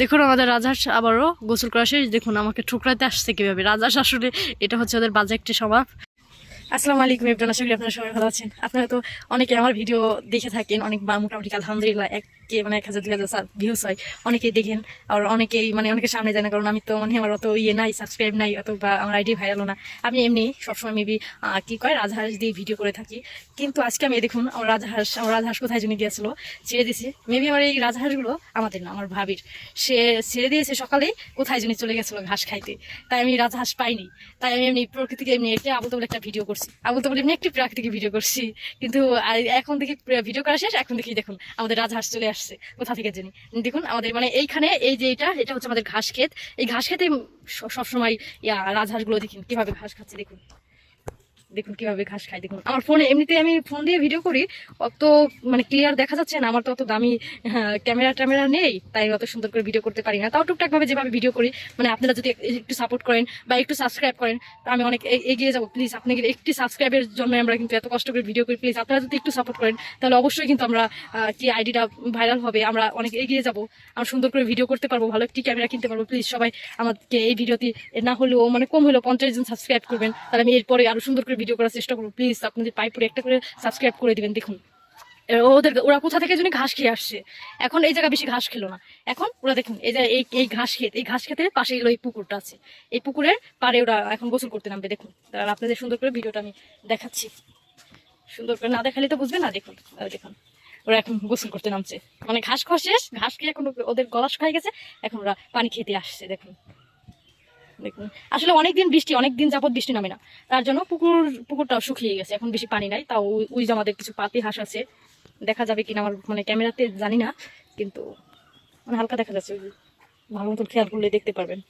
দেখুন, আমাদের রাজহাঁস আবারও গোসল করা শেষ। দেখুন, আমাকে ঠুকরাতে আসছে কীভাবে? রাজহাঁস আসলে এটা হচ্ছে ওদের বাজে একটি স্বভাব। আসসালামু আলাইকুম ইবরান আশা করি আপনারা সবাই ভালো আছেন। আপনারা তো অনেকে আমার ভিডিও দেখে থাকেন, অনেক বা মোটামুটি আলহামদুলিল্লাহ, এক কে মানে এক হাজার, দুই হাজার ভিউস হয়। অনেকেই দেখেন, আর অনেকেই মানে অনেকের সামনে যায় না, কারণ আমি তো মানে আমার অত ইয়ে নাই সাবস্ক্রাইব নাই অত বা আমার আইডি ভাইরাল না। আমি এমনি সবসময় মেবি কি কয়, রাজহাঁস দিয়ে ভিডিও করে থাকি। কিন্তু আজকে আমি দেখুন, আমার রাজহাঁস আমার রাজহাঁস কোথায় জন্য গিয়েছিল, ছেড়ে দিয়েছে। মেবি আমার এই রাজহাঁসগুলো আমাদের না, আমার ভাবির। সে ছেড়ে দিয়েছে সকালে, কোথায় জন্য চলে গেছিল ঘাস খাইতে। তাই আমি রাজহাঁস পাইনি। তাই আমি এমনি প্রকৃতিকে এমনি একটা আবল একটা ভিডিও করছি। আবল বলি এমনি একটি প্রাকৃতিক ভিডিও করছি। কিন্তু এখন দেখি ভিডিও করা শেষ, এখন দেখি দেখুন, আমাদের রাজহাঁস চলে আসছে। কোথা থেকে জানি? দেখুন, আমাদের মানে এইখানে এই যে এটা এটা হচ্ছে আমাদের ঘাস ক্ষেত। এই ঘাস খেতে সবসময় ইয়া, রাজহাঁসগুলো দেখুন, কীভাবে ঘাস খাচ্ছে দেখুন। দেখুন কীভাবে ঘাস খাই দেখুন। আমার ফোনে এমনিতে আমি ফোন দিয়ে ভিডিও করি, অত মানে ক্লিয়ার দেখা যাচ্ছে না, আমার তো অত দামি ক্যামেরা ট্যামেরা নেই, তাই অত সুন্দর করে ভিডিও করতে পারি না। তাও টুকটাক ভাবে যেভাবে ভিডিও করি মানে আপনারা যদি একটু সাপোর্ট করেন বা একটু সাবস্ক্রাইব করেন, তো আমি অনেক এগিয়ে যাব। প্লিজ আপনি একটি সাবস্ক্রাইবের জন্য আমরা কিন্তু এত কষ্ট করে ভিডিও করি প্লিজ আপনারা যদি একটু সাপোর্ট করেন, তাহলে অবশ্যই কিন্তু আমরা কি আইডিটা ভাইরাল হবে, আমরা অনেক এগিয়ে যাব। আমরা সুন্দর করে ভিডিও করতে পারব, ভালো একটি ক্যামেরা কিনতে পারব। প্লিজ সবাই আমাকে এই ভিডিওতে না হলেও মানে কম হলেও পঞ্চাশ জন সাবস্ক্রাইব করবেন, তাহলে আমি এরপরে আরও সুন্দর করে ভিডিও করার চেষ্টা করব। প্লিজ আপনাদের পাই পরে একটা করে সাবস্ক্রাইব করে দিবেন, দেখুন। ওদের, ওরা কোথা থেকে জানি ঘাস খেয়ে আসছে। এখন এই জায়গা বেশি ঘাস খেলো না। এখন ওরা দেখুন, এই যে, এই ঘাস ক্ষেত, এই ঘাস খেতের পাশে এই পুকুরটা আছে। এই পুকুরের পাড়ে ওরা এখন গোসল করতে নামবে, দেখুন। তাহলে আপনাদের সুন্দর করে ভিডিওটা আমি দেখাচ্ছি। সুন্দর করে না দেখালে তো বুঝবে না, দেখুন দেখুন। ওরা এখন গোসল করতে নামছে। মানে ঘাস খাওয়া শেষ, ঘাস খেয়ে এখন ওদের গলা শুকাই গেছে, এখন ওরা পানি খেতে আসছে, দেখুন। দেখুন আসলে অনেকদিন বৃষ্টি, অনেকদিন যাবত বৃষ্টি নামে না। তার জন্য পুকুর, পুকুরটাও শুকিয়ে গেছে, এখন বেশি পানি নাই। তাও ওই- যে আমাদের কিছু পাতি হাঁস আছে, দেখা যাবে কিনা আমার মানে ক্যামেরাতে জানি না, কিন্তু মানে হালকা দেখা যাচ্ছে ভালো মতো খেয়াল করলে দেখতে পারবেন।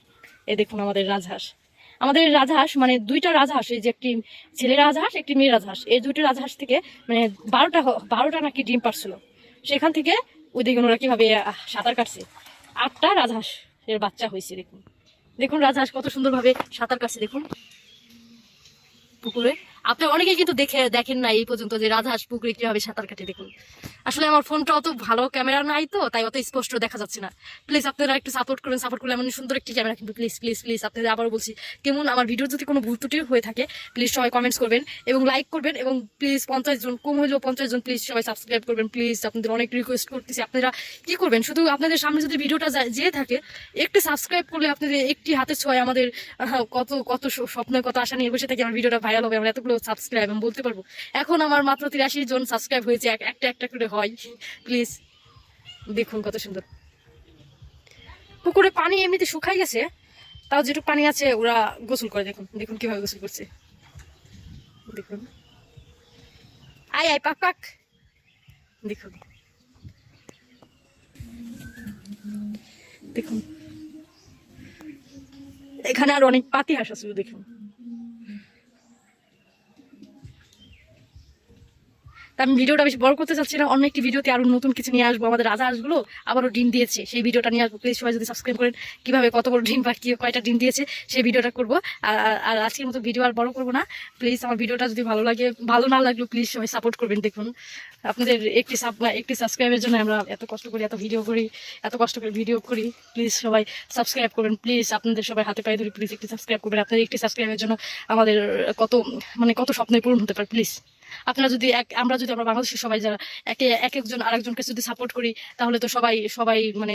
এ দেখুন আমাদের রাজহাঁস। আমাদের রাজহাঁস মানে দুইটা রাজহাঁস, এই যে একটি ছেলে রাজহাঁস, একটি মেয়ে রাজহাঁস। এই দুইটা রাজহাঁস থেকে মানে বারোটা বারোটা নাকি ডিম পারছিল। সেখান থেকে ওই দেখুন ওরা কীভাবে সাঁতার কাটছে। আটটা রাজহাঁস এর বাচ্চা হয়েছে, দেখুন। দেখুন রাজহাঁস কত সুন্দরভাবে সাঁতার কাছে দেখুন। পুকুরে। আপনি অনেকে কিন্তু দেখে দেখেন না এই পর্যন্ত যে রাজহাঁস, পুকুরে কীভাবে সাঁতার কাটে দেখুন। আসলে আমার ফোনটা অত ভালো ক্যামেরা নাই তো, তাই অত স্পষ্ট দেখা যাচ্ছে না। প্লিজ আপনারা একটু সাপোর্ট করবেন সাপোর্ট করলে এমন সুন্দর একটি ক্যামেরা কিন্তু প্লিজ প্লিজ প্লিজ আপনাদের আবারও বলছি, কেমন আমার ভিডিও যদি কোনো ভুল ত্রুটি হয়ে থাকে প্লিজ সবাই কমেন্টস করবেন এবং লাইক করবেন এবং প্লিজ পঞ্চাশ জন, কম হলেও পঞ্চাশ জন প্লিজ সবাই সাবস্ক্রাইব করবেন। প্লিজ আপনাদের অনেক রিকোয়েস্ট করতেছি, আপনারা কি করবেন? শুধু আপনাদের সামনে যদি ভিডিওটা যায়- থাকে, একটু সাবস্ক্রাইব করলে আপনাদের একটি হাতে ছোঁয় আমাদের কত কত স- স্বপ্ন কত আশা নিয়ে বসে থাকি, আমার ভিডিওটা ভাইরাল হবে, আমরা এতগুলো সাবস্ক্রাইব আমি বলতে পারব। এখন আমার মাত্র তিরাশি জন সাবস্ক্রাইব হয়েছে একটা একটা করে হয়। প্লিজ দেখুন কত সুন্দর। পুকুরে পানি এমনিতে শুকাই গেছে, তাও যেটুকু পানি আছে, ওরা গোসল করে, দেখুন দেখুন কীভাবে গোসল করছে। দেখুন। আয় আয়, পাক পাক। দেখুন। দেখুন। এখানে আর অনেক পাতি হাঁস আছে দেখুন। তা আমি ভিডিওটা বেশি বড় করতে চাচ্ছি না। অন্য একটি ভিডিওতে আরও নতুন কিছু নিয়ে আসব। আমাদের রাজা হাঁসগুলো আবারও ডিম দিয়েছে। সেই ভিডিওটা নিয়ে আসব। প্লিজ সবাই যদি সাবস্ক্রাইব করেন, কীভাবে কত বড় ডিম বা কি, কয়টা ডিম দিয়েছে, সেই ভিডিওটা করব। আর আজকের মতো ভিডিও আর বড় করব না। প্লিজ আমার ভিডিওটা যদি ভালো লাগে, ভালো না লাগল প্লিজ সবাই সাপোর্ট করবেন, দেখুন। আপনাদের একটি সাব একটি সাবস্ক্রাইবের জন্য আমরা এত কষ্ট করি, এত ভিডিও করি, এত কষ্ট করে ভিডিও করি। প্লিজ সবাই সাবস্ক্রাইব করবেন। প্লিজ আপনাদের সবাই হাতে পায়ে ধরে প্লিজ একটি সাবস্ক্রাইব করবেন। আপনাদের একটি সাবস্ক্রাইবের জন্য আমাদের কত মানে কত স্বপ্নের পূরণ হতে পারে প্লিজ আপনারা যদি এক, আমরা যদি আমরা বাংলাদেশের সবাই যারা একে, এক একজন আরেকজনকে যদি সাপোর্ট করি, তাহলে তো সবাই সবাই মানে